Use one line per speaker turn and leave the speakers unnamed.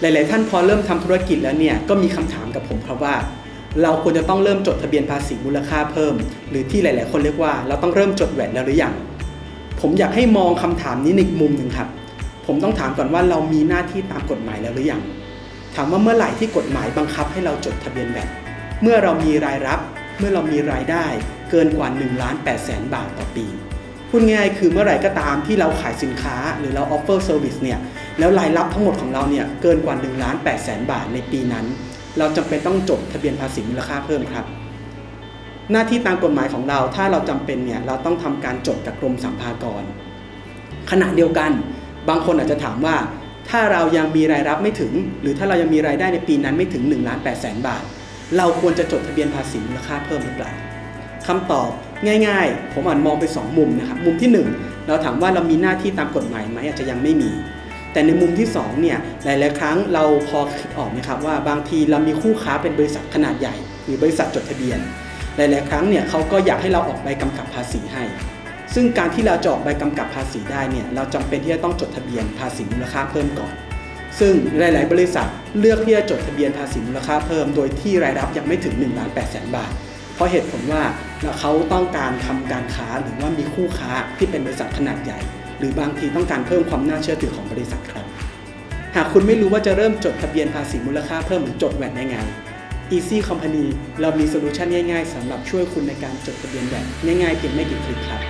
หลาย ๆ ท่านพอเริ่มทำธุรกิจแล้วเนี่ยก็มีคำถามกับผมครับว่า เราควรจะต้องเริ่มจดทะเบียนภาษีมูลค่าเพิ่ม หรือที่หลาย ๆ คนเรียกว่าเราต้องเริ่มจดแวดแล้วหรือยังผมอยากให้มองคำถามนี้ในมุมหนึ่งครับ ผมต้องถามก่อนว่าเรามีหน้าที่ตามกฎหมายแล้วหรือยังถามว่าเมื่อไหร่ที่กฎหมายบังคับให้เราจดทะเบียนแวดเมื่อเรามีรายรับ เมื่อเรามีรายได้เกินกว่า1ล้าน8แสนบาทต่อปี พูดง่ายคือเมื่อไหร่ก็ตามที่เราขายสินค้าหรือเรา offer service เนี่ยแล้วรายรับทั้งหมดของเราเนี่ยเกินกว่า1ล้าน8แสนบาทในปีนั้น เราจำเป็นต้องจดทะเบียนภาษีมูลค่าเพิ่มครับ หน้าที่ตามกฎหมายของเราถ้าเราจำเป็นเนี่ยเราต้องทำการจดกับกรมสรรพากร ขณะเดียวกัน บางคนอาจจะถามว่า ถ้าเรายังมีรายรับไม่ถึง หรือถ้าเรายังมีรายได้ในปีนั้นไม่ถึง1ล้าน8แสนบาท เราควรจะจดทะเบียนภาษีมูลค่าเพิ่มหรือเปล่า คำตอบง่าย ๆ ผมอ่านมองไป 2 มุมนะครับมุมที่ 1 เราถามว่าเรามีหน้าที่ตามกฎหมายไหมอาจจะยังไม่มี แต่ในมุมที่2เนี่ยหลายๆครั้งเราพอคิดออกนะครับว่าบางทีเรามีคู่ค้าเป็นบริษัทขนาดใหญ่ หรือบริษัทจดทะเบียน หลายๆครั้งเนี่ยเขาก็อยากให้เราออกใบกำกับภาษีให้ ซึ่งการที่เราจะออกใบกำกับภาษีได้เนี่ยเราจำเป็นที่จะต้องจดทะเบียนภาษีมูลค่าเพิ่มก่อนซึ่งหลาย ๆ บริษัทเลือกที่จะจดทะเบียนภาษีมูลค่าเพิ่ม โดยที่รายรับยังไม่ถึง1ล้าน8แสนบาท เพราะเหตุผลว่าเขาต้องการทำการค้าหรือว่ามีคู่ค้าที่เป็นบริษัทขนาดใหญ่ หรือบางทีต้องการเพิ่มความน่าเชื่อถือของบริษัทครับ หากคุณไม่รู้ว่าจะเริ่มจดทะเบียนภาษีมูลค่าเพิ่มหรือจดแวดได้ไง Easy Company เรามีโซลูชันง่ายๆสำหรับช่วยคุณในการจดทะเบียนแวดง่ายๆเพียงไม่กี่คลิกครับ